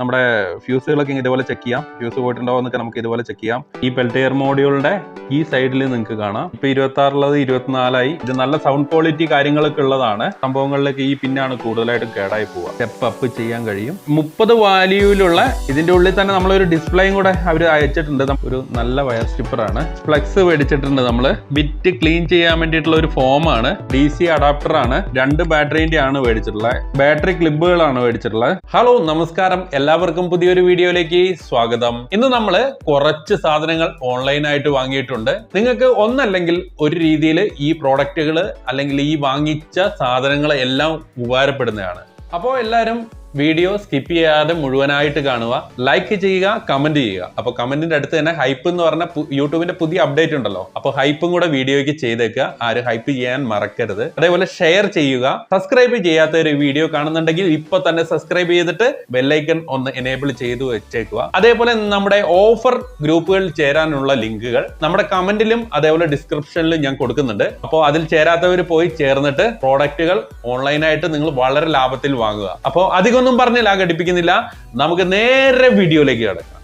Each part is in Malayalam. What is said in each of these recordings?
നമ്മുടെ ഫ്യൂസുകളൊക്കെ ഇതുപോലെ ചെക്ക് ചെയ്യാം. ഫ്യൂസ് പോയിട്ടുണ്ടോ എന്നൊക്കെ നമുക്ക് ഇതുപോലെ ചെക്ക് ചെയ്യാം. ഈ പെൽറ്റെയർ മോഡ്യൂളിന്റെ ഈ സൈഡിൽ നിങ്ങൾക്ക് കാണാം. ഇപ്പൊ ഇരുപത്തി ആറുള്ളത് ഇരുപത്തിനാലായി. ഇത് നല്ല സൗണ്ട് ക്വാളിറ്റി കാര്യങ്ങളൊക്കെ ഉള്ളതാണ്. സംഭവങ്ങളിലേക്ക് ഈ പിന്നാണ് കൂടുതലായിട്ടും കേടായി പോവുക. സ്റ്റെപ്പ് അപ്പ് ചെയ്യാൻ കഴിയും. മുപ്പത് വാല്യൂവിലുള്ള ഇതിന്റെ ഉള്ളിൽ തന്നെ നമ്മളൊരു ഡിസ്പ്ലേയും കൂടെ അവർ അയച്ചിട്ടുണ്ട്. ഒരു നല്ല വയർ സ്റ്റിപ്പർ ആണ്. ഫ്ലെക്സ് മേടിച്ചിട്ടുണ്ട് നമ്മൾ ബിറ്റ് ക്ലീൻ ചെയ്യാൻ വേണ്ടിയിട്ടുള്ള ഒരു ഫോമാണ് ഡി സി അഡാപ്റ്റർ ആണ്. രണ്ട് ബാറ്ററിന്റെ ആണ് മേടിച്ചിട്ടുള്ളത്. ബാറ്ററി ക്ലിബുകളാണ് മേടിച്ചിട്ടുള്ളത്. ഹലോ നമസ്കാരം. എല്ലാവർക്കും പുതിയൊരു വീഡിയോയിലേക്ക് സ്വാഗതം. ഇന്ന് നമ്മൾ കുറച്ച് സാധനങ്ങൾ ഓൺലൈനായിട്ട് വാങ്ങിയിട്ടുണ്ട്. നിങ്ങൾക്ക് ഒന്നല്ലെങ്കിൽ ഒരു രീതിയിൽ ഈ പ്രോഡക്റ്റുകൾ അല്ലെങ്കിൽ ഈ വാങ്ങിച്ച സാധനങ്ങൾ എല്ലാം ഉപകാരപ്പെടുന്നതാണ്. അപ്പോൾ എല്ലാവരും വീഡിയോ സ്കിപ്പ് ചെയ്യാതെ മുഴുവനായിട്ട് കാണുക. ലൈക്ക് ചെയ്യുക കമന്റ് ചെയ്യുക. അപ്പോൾ കമന്റിന്റെ അടുത്ത് തന്നെ ഹൈപ്പ് എന്ന് പറഞ്ഞ യൂട്യൂബിന്റെ പുതിയ അപ്ഡേറ്റ് ഉണ്ടല്ലോ. അപ്പോൾ ഹൈപ്പും കൂടെ വീഡിയോയ്ക്ക് ചെയ്തേക്കുക. ആരും ഹൈപ്പ് ചെയ്യാൻ മറക്കരുത്. അതേപോലെ ഷെയർ ചെയ്യുക. സബ്സ്ക്രൈബ് ചെയ്യാത്ത ഒരു വീഡിയോ കാണുന്നുണ്ടെങ്കിൽ ഇപ്പൊ തന്നെ സബ്സ്ക്രൈബ് ചെയ്തിട്ട് ബെല്ലൈക്കൺ ഒന്ന് എനേബിൾ ചെയ്തു വെച്ചേക്കുക. അതേപോലെ നമ്മുടെ ഓഫർ ഗ്രൂപ്പുകളിൽ ചേരാനുള്ള ലിങ്കുകൾ നമ്മുടെ കമന്റിലും അതേപോലെ ഡിസ്ക്രിപ്ഷനിലും ഞാൻ കൊടുക്കുന്നുണ്ട്. അപ്പോൾ അതിൽ ചേരാത്തവർ പോയി ചേർന്നിട്ട് പ്രോഡക്റ്റുകൾ ഓൺലൈനായിട്ട് നിങ്ങൾ വളരെ ലാഭത്തിൽ വാങ്ങുക. അപ്പോൾ അധികമൊന്നും പറഞ്ഞില്ല ലാഗ് അടിപ്പിക്കുന്നില്ല നമുക്ക് നേരെ വീഡിയോയിലേക്ക് കിടക്കാം.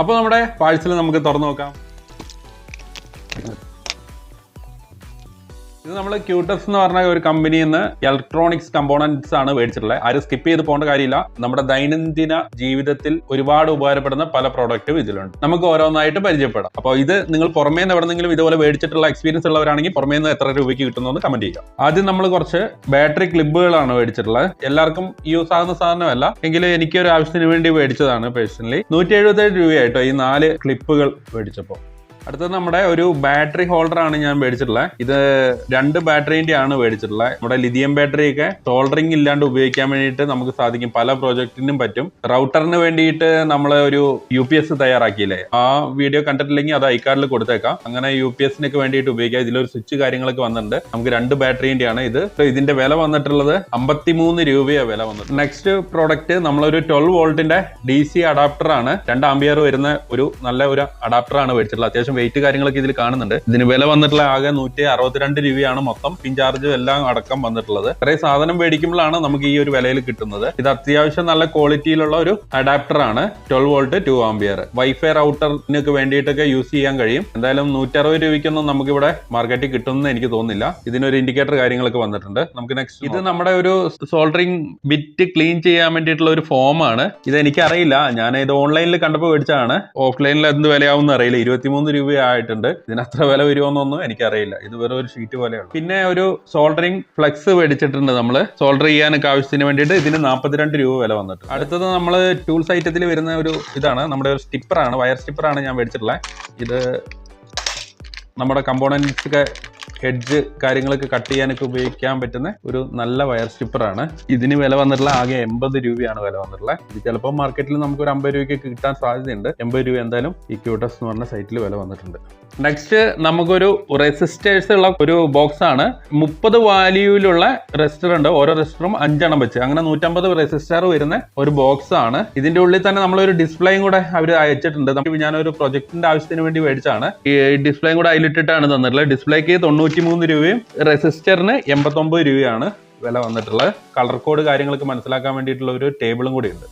അപ്പോൾ നമ്മുടെ പാഴ്സൽ നമുക്ക് തുറന്നു നോക്കാം. ഇത് നമ്മൾ ക്യൂട്ടസ് എന്ന് പറഞ്ഞ ഒരു കമ്പനിയിൽ നിന്ന് ഇലക്ട്രോണിക്സ് കമ്പോണൻസ് ആണ് മേടിച്ചിട്ടുള്ളത് ആരും സ്കിപ്പ് ചെയ്ത് പോകേണ്ട കാര്യമില്ല. നമ്മുടെ ദൈനംദിന ജീവിതത്തിൽ ഒരുപാട് ഉപകാരപ്പെടുന്ന പല പ്രോഡക്റ്റും ഇതിലുണ്ട്. നമുക്ക് ഓരോന്നായിട്ട് പരിചയപ്പെടാം. അപ്പോൾ ഇത് നിങ്ങൾ പുറമേ നിന്ന് എവിടെന്നെങ്കിലും ഇതുപോലെ മേടിച്ചിട്ടുള്ള എക്സ്പീരിയൻസ് ഉള്ളവരാണെങ്കിൽ പുറമേ നിന്ന് എത്ര രൂപയ്ക്ക് കിട്ടുന്നതെന്ന് കമന്റ് ചെയ്യുക. ആദ്യം നമ്മൾ കുറച്ച് ബാറ്ററി ക്ലിബുകളാണ് മേടിച്ചിട്ടുള്ളത്. എല്ലാവർക്കും യൂസ് ആകുന്ന സാധനമല്ല. എങ്കിലും എനിക്ക് ഒരു ആവശ്യത്തിന് വേണ്ടി മേടിച്ചതാണ് പേഴ്സണലി നൂറ്റി എഴുപത്തേഴ് രൂപയായിട്ടോ ഈ നാല് ക്ലിപ്പുകൾ മേടിച്ചപ്പോൾ. അടുത്തത് നമ്മുടെ ഒരു ബാറ്ററി ഹോൾഡർ ആണ് ഞാൻ മേടിച്ചിട്ടുള്ളത് ഇത് രണ്ട് ബാറ്ററിന്റെ ആണ് മേടിച്ചിട്ടുള്ളത് നമ്മുടെ ലിഥിയം ബാറ്ററി ഒക്കെ സോൾഡറിംഗ് ഇല്ലാണ്ട് ഉപയോഗിക്കാൻ വേണ്ടിയിട്ട് നമുക്ക് സാധിക്കും. പല പ്രോജക്റ്റിനും പറ്റും. റൗട്ടറിന് വേണ്ടിയിട്ട് നമ്മൾ ഒരു യു പി എസ് തയ്യാറാക്കിയില്ലേ? ആ വീഡിയോ കണ്ടിട്ടില്ലെങ്കിൽ അത് ഐക്കാർഡിൽ കൊടുത്തേക്കാം. അങ്ങനെ യു പി എസിനൊക്കെ വേണ്ടിയിട്ട് ഉപയോഗിക്കാം. ഇതിലൊരു സ്വിച്ച് കാര്യങ്ങളൊക്കെ വന്നിട്ടുണ്ട്. നമുക്ക് രണ്ട് ബാറ്ററിന്റെ ആണ് ഇത്. ഇതിന്റെ വില വന്നിട്ടുള്ളത് അമ്പത്തിമൂന്ന് രൂപയാണ് വില വന്നത് നെക്സ്റ്റ് പ്രോഡക്റ്റ് നമ്മളൊരു ട്വൽവ് വോൾട്ടിന്റെ ഡി സി അഡാപ്റ്റർ ആണ്. രണ്ട് ആംബിയർ വരുന്ന ഒരു നല്ല ഒരു അഡാപ്റ്റർ ആണ് മേടിച്ചിട്ടുള്ളത്. അത്യാവശ്യം വെയിറ്റ് കാര്യങ്ങളൊക്കെ ഇതിൽ കാണുന്നുണ്ട്. ഇതിന് വില വന്നിട്ടുള്ള ആകെ നൂറ്റി അറുപത്തിരണ്ട് രൂപയാണ് മൊത്തം. പിൻ ചാർജും എല്ലാം അടക്കം വന്നിട്ടുള്ളത്. ഇത്രയും സാധനം മേടിക്കുമ്പോഴാണ് നമുക്ക് ഈ ഒരു വിലയിൽ കിട്ടുന്നത്. ഇത് അത്യാവശ്യം നല്ല ക്വാളിറ്റിയിലുള്ള ഒരു അഡാപ്റ്റർ ആണ്. Twelve volt two ampere wifi റൗട്ടറിനൊക്കെ വേണ്ടിയിട്ടൊക്കെ യൂസ് ചെയ്യാൻ കഴിയും. എന്തായാലും നൂറ്ററുപത് രൂപയ്ക്കൊന്നും നമുക്ക് ഇവിടെ മാർക്കറ്റിൽ കിട്ടുമെന്ന് എനിക്ക് തോന്നുന്നില്ല. ഇതിനൊരു ഇൻഡിക്കേറ്റർ കാര്യങ്ങളൊക്കെ വന്നിട്ടുണ്ട്. നമുക്ക് നെക്സ്റ്റ് ഇത് നമ്മുടെ ഒരു സോൾഡറിംഗ് ബിറ്റ് ക്ലീൻ ചെയ്യാൻ വേണ്ടിയിട്ടുള്ള ഒരു ഫോം ആണ്. ഇത് എനിക്കറിയില്ല ഞാൻ ഇത് ഓൺലൈനിൽ കണ്ടപ്പോൾ മേടിച്ചതാണ് ഓഫ്ലൈനിൽ എന്ത് വിലയാവും അറിയില്ല. ഇരുപത്തിമൂന്ന് രൂപ ആയിട്ടുണ്ട്. ഇതിന് അത്ര വില വരുമോന്നൊന്നും എനിക്കറിയില്ല. ഇത് വെറും ഒരു ഷീറ്റ് പോലെയാണ് പിന്നെ ഒരു സോൾഡറിങ് ഫ്ലെക്സ് മേടിച്ചിട്ടുണ്ട് നമ്മൾ സോൾഡർ ചെയ്യാനൊക്കെ ആവശ്യത്തിന് വേണ്ടിയിട്ട് ഇതിന് നാൽപ്പത്തിരണ്ട് രൂപ വില വന്നിട്ട് അടുത്തത് നമ്മൾ ടൂൾസ് ഐറ്റത്തിൽ വരുന്ന ഒരു ഇതാണ്. നമ്മുടെ ഒരു സ്റ്റിപ്പറാണ് വയർ സ്റ്റിപ്പറാണ് ഞാൻ മേടിച്ചിട്ടുള്ളത് ഇത് നമ്മുടെ കമ്പോണൻസ് ഒക്കെ ഹെഡ്ജ് കാര്യങ്ങളൊക്കെ കട്ട് ചെയ്യാനൊക്കെ ഉപയോഗിക്കാൻ പറ്റുന്ന ഒരു നല്ല വയർ സ്റ്റിപ്പറാണ് ഇതിന് വില വന്നിട്ടുള്ള ആകെ എൺപത് രൂപയാണ് വില വന്നിട്ടുള്ളത് ഇത് ചിലപ്പോൾ മാർക്കറ്റിൽ നമുക്ക് ഒരു അമ്പത് രൂപയ്ക്ക് കിട്ടാൻ സാധ്യതയുണ്ട്. എൺപത് രൂപ എന്തായാലും ഈ ക്യൂട്ടസ് എന്ന് പറഞ്ഞ സൈറ്റിൽ വില വന്നിട്ടുണ്ട്. നെക്സ്റ്റ് നമുക്കൊരു റെസിസ്റ്റേഴ്സ് ഉള്ള ഒരു ബോക്സ് ആണ്. മുപ്പത് വാല്യൂവിലുള്ള റെസിസ്റ്റർ ഉണ്ട് ഓരോ റെസിസ്റ്ററും അഞ്ചെണ്ണം വെച്ച്. അങ്ങനെ നൂറ്റമ്പത് റെസിസ്റ്റർ വരുന്ന ഒരു ബോക്സ് ആണ്. ഇതിന്റെ ഉള്ളിൽ തന്നെ നമ്മളൊരു ഡിസ്പ്ലേയും കൂടെ അവർ അയച്ചിട്ടുണ്ട്. ഞാനൊരു പ്രൊജക്ടിന്റെ ആവശ്യത്തിന് വേണ്ടി മേടിച്ചാണ് ഈ ഡിസ്പ്ലേയും കൂടെ അതിലിട്ടിട്ടാണ് തന്നിട്ടുള്ളത്. ഡിസ്പ്ലേക്ക് തൊണ്ണൂറ്റി മൂന്ന് രൂപയും റെസിസ്റ്ററിന് എൺപത്തൊമ്പത് രൂപയാണ് വില വന്നിട്ടുള്ളത്. കളർ കോഡ് കാര്യങ്ങളൊക്കെ മനസ്സിലാക്കാൻ വേണ്ടിയിട്ടുള്ള ഒരു ടേബിളും കൂടി ഉണ്ട്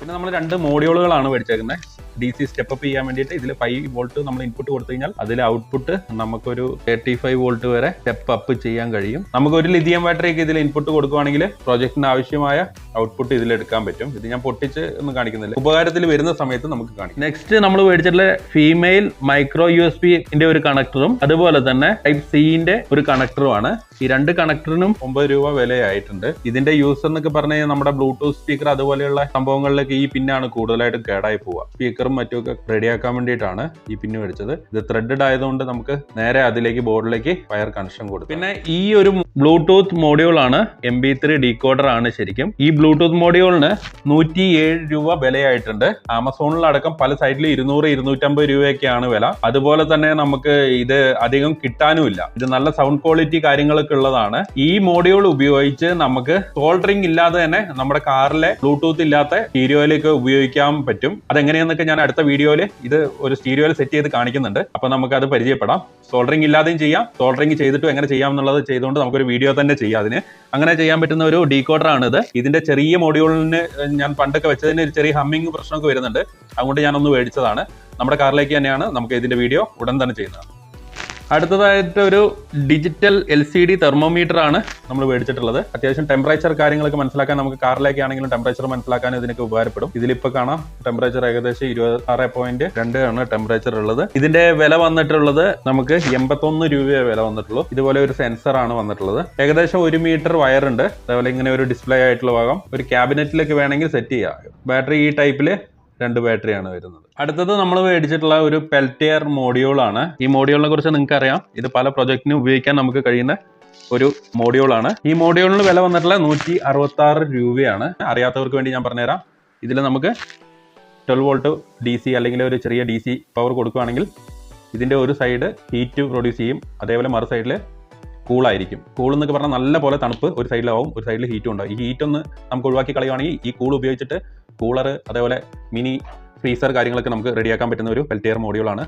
പിന്നെ നമ്മൾ രണ്ട് മോഡ്യൂളുകളാണ് മേടിച്ചേക്കുന്നത്. ഡി സി സ്റ്റെപ്പ് ചെയ്യാൻ വേണ്ടിയിട്ട് ഇതിൽ ഫൈവ് വോൾട്ട് നമ്മൾ ഇൻപുട്ട് കൊടുത്തു കഴിഞ്ഞാൽ അതിൽ ഔട്ട്പുട്ട് നമുക്കൊരു തേർട്ടി ഫൈവ് വോൾട്ട് വരെ സ്റ്റെപ്പ് അപ്പ് ചെയ്യാൻ കഴിയും. നമുക്ക് ഒരു ലിഥിയം ബാറ്ററിക്ക് ഇതിൽ ഇൻപുട്ട് കൊടുക്കുവാണെങ്കിൽ പ്രോജക്റ്റിന് ആവശ്യമായ ഔട്ട്പുട്ട് ഇതിൽ എടുക്കാൻ പറ്റും. ഇത് ഞാൻ പൊട്ടിച്ച് ഒന്നും കാണിക്കുന്നില്ല. ഉപകാരത്തിൽ വരുന്ന സമയത്ത് നമുക്ക് കാണിക്കും. നെക്സ്റ്റ് നമ്മൾ മേടിച്ചിട്ടുള്ള ഫീമെയിൽ മൈക്രോ യു എസ് പിന്റെ ഒരു കണക്ടറും അതുപോലെ തന്നെ ടൈപ്പ് സിന്റെ ഒരു കണക്ടറുമാണ് ഈ രണ്ട് കണക്ടറിനും ഒമ്പത് രൂപ വിലയായിട്ടുണ്ട്. ഇതിന്റെ യൂസർ എന്നൊക്കെ പറഞ്ഞു കഴിഞ്ഞാൽ നമ്മുടെ ബ്ലൂടൂത്ത് സ്പീക്കർ അതുപോലെയുള്ള സംഭവങ്ങളിലൊക്കെ ഈ പിന്നാണ് കൂടുതലായിട്ടും കേടായി പോവുക. സ്പീക്കറും മറ്റുമൊക്കെ റെഡിയാക്കാൻ വേണ്ടിയിട്ടാണ് ഈ പിന്ന് മേടിച്ചത്. ഇത് ത്രെഡഡ് ആയതുകൊണ്ട് നമുക്ക് നേരെ അതിലേക്ക് ബോർഡിലേക്ക് വയർ കണക്ഷൻ കൊടുക്കും. പിന്നെ ഈ ഒരു ബ്ലൂടൂത്ത് മോഡ്യൂൾ ആണ് എം ബി ത്രീ ഡീകോഡർ ആണ് ശരിക്കും. ഈ ബ്ലൂടൂത്ത് മോഡ്യൂളിന് നൂറ്റി ഏഴ് രൂപ വിലയായിട്ടുണ്ട്. ആമസോണിലടക്കം പല സൈറ്റിൽ ഇരുന്നൂറ് ഇരുന്നൂറ്റമ്പത് രൂപയൊക്കെയാണ് വില. അതുപോലെ തന്നെ നമുക്ക് ഇത് അധികം കിട്ടാനുമില്ല. ഇത് നല്ല സൗണ്ട് ക്വാളിറ്റി കാര്യങ്ങളൊക്കെ ഉള്ളതാണ്. ഈ മോഡ്യൂൾ ഉപയോഗിച്ച് നമുക്ക് സോൾഡറിംഗ് ഇല്ലാതെ തന്നെ നമ്മുടെ കാറിലെ ബ്ലൂടൂത്ത് ഇല്ലാത്ത സ്റ്റീരിയോയിലേക്ക് ഉപയോഗിക്കാൻ പറ്റും. അതെങ്ങനെയാന്നൊക്കെ ഞാൻ ഞാൻ അടുത്ത വീഡിയോയിൽ ഇത് ഒരു സ്റ്റീരിയോയിൽ സെറ്റ് ചെയ്ത് കാണിക്കുന്നുണ്ട്. അപ്പോൾ നമുക്ക് അത് പരിചയപ്പെടാം. സോൾഡറിംഗ് ഇല്ലാതെയും ചെയ്യാം. സോൾഡറിംഗ് ചെയ്തിട്ടും എങ്ങനെ ചെയ്യാം എന്നുള്ളത് ചെയ്തുകൊണ്ട് നമുക്കൊരു വീഡിയോ തന്നെ ചെയ്യാം അതിന്. അങ്ങനെ ചെയ്യാൻ പറ്റുന്ന ഒരു ഡീകോഡർ ആണ് ഇത്. ഇതിന്റെ ചെറിയ മൊഡ്യൂളിന് ഞാൻ പണ്ടൊക്കെ വെച്ചതിന് ഒരു ചെറിയ ഹമ്മിങ് പ്രശ്നമൊക്കെ വരുന്നുണ്ട്. അതുകൊണ്ട് ഞാനൊന്ന് മേടിച്ചതാണ്. നമ്മുടെ കാറിലേക്ക് തന്നെയാണ് നമുക്ക് ഇതിന്റെ വീഡിയോ ഉടൻ തന്നെ ചെയ്യുന്നത്. അടുത്തതായിട്ട് ഒരു digital L C D thermometer ആണ് നമ്മൾ മേടിച്ചിട്ടുള്ളത്. അത്യാവശ്യം ടെമ്പറേച്ചർ കാര്യങ്ങളൊക്കെ മനസ്സിലാക്കാൻ നമുക്ക് കാറിലേക്ക് ആണെങ്കിലും ടെമ്പറേച്ചർ മനസ്സിലാക്കാൻ ഇതിനൊക്കെ ഉപകാരപ്പെടും. ഇതിലിപ്പോൾ കാണാം ടെമ്പറേച്ചർ ഏകദേശം ഇരുപത്തി ആറ് പോയിന്റ് രണ്ട് ആണ് ടെമ്പറേച്ചർ ഉള്ളത്. ഇതിന്റെ വില വന്നിട്ടുള്ളത് നമുക്ക് എൺപത്തൊന്ന് രൂപയെ വില വന്നിട്ടുള്ളൂ. ഇതുപോലെ ഒരു സെൻസർ ആണ് വന്നിട്ടുള്ളത്. ഏകദേശം ഒരു മീറ്റർ വയർ ഉണ്ട്. അതേപോലെ ഇങ്ങനെ ഒരു ഡിസ്പ്ലേ ആയിട്ടുള്ള ഭാഗം. ഒരു ക്യാബിനറ്റിലേക്ക് വേണമെങ്കിൽ സെറ്റ് ചെയ്യാം. ബാറ്ററി ഈ ടൈപ്പിൽ രണ്ട് ബാറ്ററിയാണ് വരുന്നത്. അടുത്തത് നമ്മൾ മേടിച്ചിട്ടുള്ള ഒരു പെൽറ്റിയർ മോഡ്യൂൾ ആണ്. ഈ മോഡ്യൂളിനെ കുറിച്ച് നിങ്ങൾക്ക് അറിയാം ഇത് പല പ്രൊജക്ടിനും ഉപയോഗിക്കാൻ നമുക്ക് കഴിയുന്ന ഒരു മോഡ്യൂളാണ് ഈ മോഡ്യൂളിന് വില വന്നിട്ടുള്ള നൂറ്റി അറുപത്തി ആറ് രൂപയാണ്. അറിയാത്തവർക്ക് വേണ്ടി ഞാൻ പറഞ്ഞുതരാം. ഇതിൽ നമുക്ക് ട്വൽവ് വോൾട്ട് ഡി സി അല്ലെങ്കിൽ ഒരു ചെറിയ ഡി സി പവർ കൊടുക്കുകയാണെങ്കിൽ ഇതിന്റെ ഒരു സൈഡ് ഹീറ്റ് പ്രൊഡ്യൂസ് ചെയ്യും. അതേപോലെ മറു സൈഡിൽ കൂളായിരിക്കും കൂൾ എന്നൊക്കെ പറഞ്ഞാൽ നല്ല പോലെ തണുപ്പ് ഒരു സൈഡിലാവും ഒരു സൈഡിൽ ഹീറ്റും ഉണ്ടാവും. ഈ ഹീറ്റ് ഒന്ന് നമുക്ക് ഒഴിവാക്കി കളയുകയാണെങ്കിൽ ഈ കൂൾ ഉപയോഗിച്ചിട്ട് കൂളർ അതേപോലെ മിനി ഫ്രീസർ കാര്യങ്ങളൊക്കെ നമുക്ക് റെഡിയാക്കാൻ പറ്റുന്ന ഒരു പെൽറ്റിയർ മോഡ്യൂളാണ്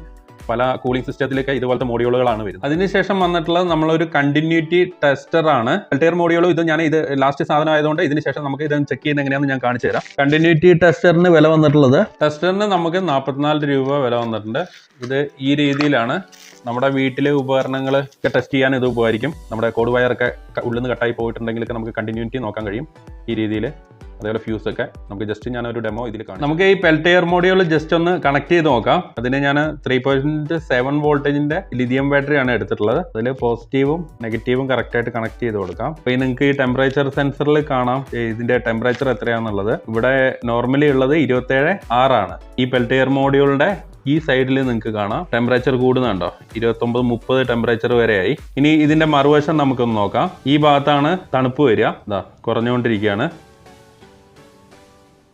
പല കൂളിംഗ് സിസ്റ്റത്തിലേക്ക് ഇതുപോലത്തെ മോഡ്യൂളുകളാണ് വരുന്നത്. അതിനുശേഷം വന്നിട്ടുള്ളത് നമ്മളൊരു കണ്ടിന്യൂറ്റി ടെസ്റ്റർ ആണ്. പെൽറ്റിയർ മോഡ്യൂളും ഇത് ഞാൻ ഇത് ലാസ്റ്റ് സാധനം ആയതുകൊണ്ട് ഇതിന് ശേഷം നമുക്ക് ഇത് ചെക്ക് ചെയ്യുന്ന എങ്ങനെയാണെന്ന് ഞാൻ കാണിച്ചു തരാം. കണ്ടിന്യൂറ്റി ടെസ്റ്ററിന് വില വന്നിട്ടുള്ളത്? ടെസ്റ്ററിന് നമുക്ക് നാൽപ്പത്തിനാല് രൂപ വില വന്നിട്ടുണ്ട്. ഇത് ഈ രീതിയിലാണ് നമ്മുടെ വീട്ടിലെ ഉപകരണങ്ങൾ ഒക്കെ ടെസ്റ്റ് ചെയ്യാൻ ഇത് ഉപകരിക്കും. നമ്മുടെ കോഡ് വയറൊക്കെ ഉള്ളിൽ നിന്ന് കട്ടായി പോയിട്ടുണ്ടെങ്കിലൊക്കെ നമുക്ക് കണ്ടിന്യൂറ്റി നോക്കാൻ കഴിയും ഈ രീതിയിൽ. അതേപോലെ ഫ്യൂസ് ഒക്കെ. നമുക്ക് ജസ്റ്റ് ഞാൻ ഒരു ഡെമോ ഇതിൽ കാണാം നമുക്ക് ഈ പെൽറ്റെയർ മോഡ്യൂൾ ജസ്റ്റ് ഒന്ന് കണക്ട് ചെയ്ത് നോക്കാം. അതിന് ഞാൻ ത്രീ പോയിന്റ് സെവൻ വോൾട്ടേജിന്റെ ലിഥിയം ബാറ്ററി ആണ് എടുത്തിട്ടുള്ളത്. അതിൽ പോസിറ്റീവും നെഗറ്റീവും കറക്റ്റ് ആയിട്ട് കണക്ട് ചെയ്ത് കൊടുക്കാം. അപ്പോൾ നിങ്ങൾക്ക് ഈ ടെമ്പറേച്ചർ സെൻസറിൽ കാണാം. ഇതിന്റെ ടെമ്പറേച്ചർ എത്രയാണെന്നുള്ളത് ഇവിടെ നോർമലി ഉള്ളത് ഇരുപത്തേഴ് ആറാണ് ഈ പെൽറ്റെയർ മോഡ്യൂളിന്റെ ഈ സൈഡിൽ നിങ്ങൾക്ക് കാണാം. ടെമ്പറേച്ചർ കൂടുന്നുണ്ടോ? ഇരുപത്തൊമ്പത് മുപ്പത് ടെമ്പറേച്ചർ വരെയായി. ഇനി ഇതിന്റെ മറുവശം നമുക്കൊന്ന് നോക്കാം. ഈ ഭാഗത്താണ് തണുപ്പ് വരിക. കുറഞ്ഞുകൊണ്ടിരിക്കുകയാണ്.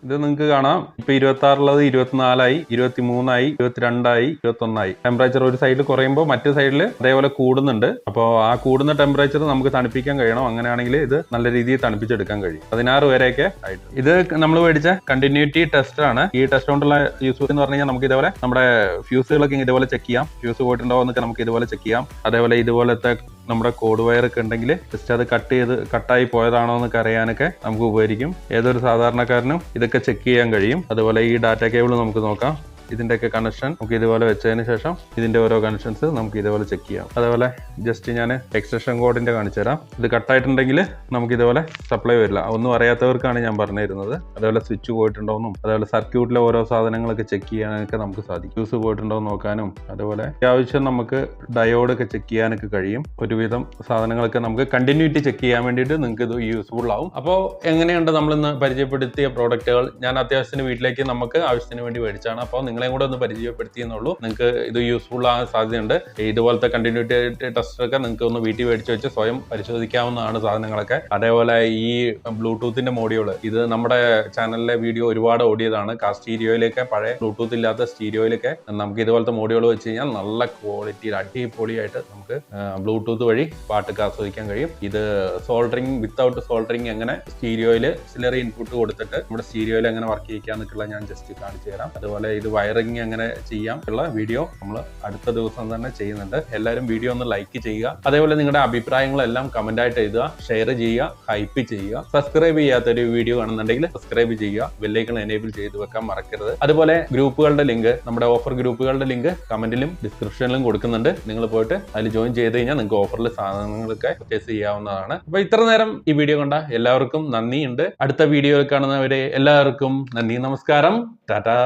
ഇത് നിങ്ങൾക്ക് കാണാം. ഇപ്പൊ ഇരുപത്തി ആറുള്ളത് ഇരുപത്തിനാലായി ഇരുപത്തി മൂന്നായി ഇരുപത്തിരണ്ടായി ഇരുപത്തൊന്നായി. ടെമ്പറേച്ചർ ഒരു സൈഡിൽ കുറയുമ്പോൾ മറ്റു സൈഡിൽ അതേപോലെ കൂടുന്നുണ്ട്. അപ്പോൾ ആ കൂടുന്ന ടെമ്പറേച്ചർ നമുക്ക് തണുപ്പിക്കാൻ കഴിയണം. അങ്ങനെയാണെങ്കിൽ ഇത് നല്ല രീതിയിൽ തണുപ്പിച്ചെടുക്കാൻ കഴിയും. പതിനാറ് വരെയൊക്കെ ആയിട്ട്. ഇത് നമ്മൾ മേടിച്ച കണ്ടിന്യൂറ്റി ടെസ്റ്റ് ആണ്. ഈ ടെസ്റ്റ് കൊണ്ടുള്ള യൂസ് എന്ന് പറഞ്ഞു കഴിഞ്ഞാൽ നമുക്ക് ഇതേപോലെ നമ്മുടെ ഫ്യൂസുകളൊക്കെ ഇതേപോലെ ചെക്ക് ചെയ്യാം. ഫ്യൂസ് പോയിട്ടുണ്ടോ എന്നൊക്കെ നമുക്ക് ഇതുപോലെ ചെക്ക് ചെയ്യാം. അതേപോലെ ഇതുപോലത്തെ നമ്മുടെ കോഡ് വയർ ഒക്കെ ഉണ്ടെങ്കിൽ ജസ്റ്റ് അത് കട്ട് ചെയ്ത് കട്ടായി പോയതാണോ എന്നൊക്കെ അറിയാനൊക്കെ നമുക്ക് ഉപകരിക്കും. ഏതൊരു സാധാരണക്കാരനും ഇതൊക്കെ ചെക്ക് ചെയ്യാൻ കഴിയും. അതുപോലെ ഈ ഡാറ്റ കേബിൾ നമുക്ക് നോക്കാം. ഇതിന്റെയൊക്കെ കണക്ഷൻ നമുക്ക് ഇതുപോലെ വെച്ചതിന് ശേഷം ഇതിന്റെ ഓരോ കണക്ഷൻസ് നമുക്ക് ഇതുപോലെ ചെക്ക് ചെയ്യാം. അതേപോലെ ജസ്റ്റ് ഞാൻ എക്സ്റ്റൻഷൻ കോഡിന്റെ കാണിച്ചു തരാം. ഇത് കട്ടായിട്ടുണ്ടെങ്കിൽ നമുക്ക് ഇതുപോലെ സപ്ലൈ വരില്ല. ഒന്നും അറിയാത്തവർക്കാണ് ഞാൻ പറഞ്ഞു തരുന്നത് അതേപോലെ സ്വിച്ച് പോയിട്ടുണ്ടോന്നും അതേപോലെ സർക്യൂട്ടിലെ ഓരോ സാധനങ്ങളൊക്കെ ചെക്ക് ചെയ്യാനൊക്കെ നമുക്ക് സാധിക്കും. ഫ്യൂസ് പോയിട്ടുണ്ടോ നോക്കാനും അതേപോലെ അത്യാവശ്യം നമുക്ക് ഡയോഡൊക്കെ ചെക്ക് ചെയ്യാനൊക്കെ കഴിയും. ഒരുവിധം സാധനങ്ങളൊക്കെ നമുക്ക് കണ്ടിന്യൂറ്റി ചെക്ക് ചെയ്യാൻ വേണ്ടിയിട്ട് നിങ്ങൾക്ക് ഇത് യൂസ്ഫുൾ ആവും. അപ്പോൾ എങ്ങനെയുണ്ട് നമ്മളിന്ന് പരിചയപ്പെടുത്തിയ പ്രോഡക്റ്റുകൾ ഞാൻ അത്യാവശ്യത്തിന് വീട്ടിലേക്ക് നമുക്ക് ആവശ്യത്തിന് വേണ്ടി മേടിച്ചാണ് അപ്പോൾ നിങ്ങളെയും കൂടെ ഒന്ന് പരിചയപ്പെടുത്തി എന്നുള്ളൂ. നിങ്ങൾക്ക് ഇത് യൂസ്ഫുൾ ആകാൻ സാധ്യതയുണ്ട്. ഇതുപോലത്തെ കണ്ടിന്യൂറ്റി ടെസ്റ്റർ ഒക്കെ നിങ്ങൾക്ക് ഒന്ന് വീട്ടിൽ മേടിച്ച് വെച്ച് സ്വയം പരിശോധിക്കാവുന്നതാണ് സാധനങ്ങളൊക്കെ. അതേപോലെ ഈ ബ്ലൂടൂത്തിന്റെ മോഡ്യൂൾ ഇത് നമ്മുടെ ചാനലിലെ വീഡിയോ ഒരുപാട് ഓടിയതാണ്. സ്റ്റീരിയോയിലേക്ക് പഴയ ബ്ലൂടൂത്ത് ഇല്ലാത്ത സ്റ്റീരിയോയിലൊക്കെ നമുക്ക് ഇതുപോലത്തെ മോഡ്യൂൾ വെച്ച് കഴിഞ്ഞാൽ നല്ല ക്വാളിറ്റിയിൽ അടിപൊളിയായിട്ട് നമുക്ക് ബ്ലൂടൂത്ത് വഴി പാട്ട് ആസ്വദിക്കാൻ കഴിയും. ഇത് സോൾഡറിങ് വിത്തൗട്ട് സോൾഡറിങ് എങ്ങനെ സ്റ്റീരിയോയിൽ സിലറി ഇൻപുട്ട് കൊടുത്തിട്ട് നമ്മുടെ സ്റ്റീരിയോയിൽ എങ്ങനെ വർക്ക് ചെയ്യിക്കാന്നൊക്കെയുള്ള ഞാൻ ജസ്റ്റ് കാണിച്ചു തരാം. അതുപോലെ ഇത് വയറിങ് അങ്ങനെ ചെയ്യാം ഉള്ള വീഡിയോ നമ്മൾ അടുത്ത ദിവസം തന്നെ ചെയ്യുന്നുണ്ട്. എല്ലാവരും വീഡിയോ ഒന്ന് ലൈക്ക് ചെയ്യുക. അതേപോലെ നിങ്ങളുടെ അഭിപ്രായങ്ങളെല്ലാം കമന്റ് ആയിട്ട് എഴുതുക ഷെയർ ചെയ്യുക ഹൈപ്പ് ചെയ്യുക. സബ്സ്ക്രൈബ് ചെയ്യാത്ത ഒരു വീഡിയോ കാണുന്നുണ്ടെങ്കിൽ സബ്സ്ക്രൈബ് ചെയ്യുക. ബെല്ലൈക്കൺ എനേബിൾ ചെയ്ത് വെക്കാൻ മറക്കരുത്. അതുപോലെ ഗ്രൂപ്പുകളുടെ ലിങ്ക് നമ്മുടെ ഓഫർ ഗ്രൂപ്പുകളുടെ ലിങ്ക് കമന്റിലും ഡിസ്ക്രിപ്ഷനിലും കൊടുക്കുന്നുണ്ട്. നിങ്ങൾ പോയിട്ട് അതിൽ ജോയിൻ ചെയ്ത് കഴിഞ്ഞാൽ നിങ്ങൾക്ക് ഓഫറിലെ സാധനങ്ങളൊക്കെ പർച്ചേസ് ചെയ്യാവുന്നതാണ്. അപ്പോൾ ഇത്ര നേരം ഈ വീഡിയോ കണ്ട എല്ലാവർക്കും നന്ദിയുണ്ട്. അടുത്ത വീഡിയോ കാണുന്നവരെ എല്ലാവർക്കും നന്ദി നമസ്കാരം. ടാറ്റാ.